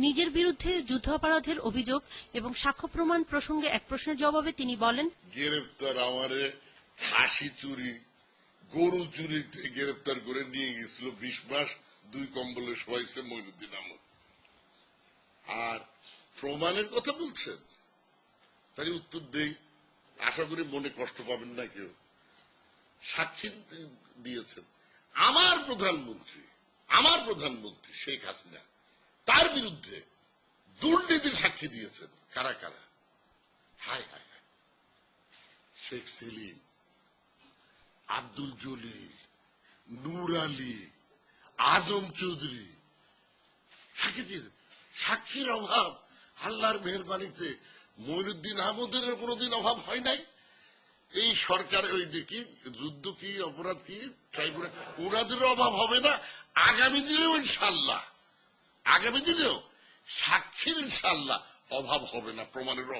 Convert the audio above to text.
নিজের বিরুদ্ধে যুদ্ধাপরাধের অভিযোগ এবং সাক্ষ্য প্রমাণ প্রসঙ্গে এক প্রশ্নের জবাবে তিনি বলেন, গ্রেপ্তার আমারে খাসি চুরি, গরু চুরিতে গ্রেপ্তার করে নিয়ে গেছিল বিশ মাস, দুই কম্বলে শোয়াইছে মইনুদ্দিন আহমদ। আর প্রমাণের কথা বলছেন? তাই উত্তর দেই। আশা করি মনে কষ্ট পাবেন না কেউ। সাক্ষী দিয়েছেন। আমার প্রধানমন্ত্রী আমার প্রধানমন্ত্রী শেখ হাসিনা বিরুদ্ধে দুর্নীতির সাক্ষী দিয়েছেন। কারা কারা? হায় হায় হায়। শেখ সেলিম, আব্দুল জলিল নূর আলী, আজম চৌধুরী। সাক্ষী দিয়ে সাক্ষীর অভাব, আল্লাহর মেহরবানিতে মইনুদ্দিন আহমদের কোনোদিন অভাব হয় নাই? এই সরকার ওই কি, যুদ্ধ কি, অপরাধ কি, ট্রাইব্যুনাল ওনাদের অভাব হবে না? আগামী দিনেও ইনশাল্লাহ আগামী দিনেও সাক্ষীর ইনশাল্লাহ অভাব হবে না প্রমাণের অভাব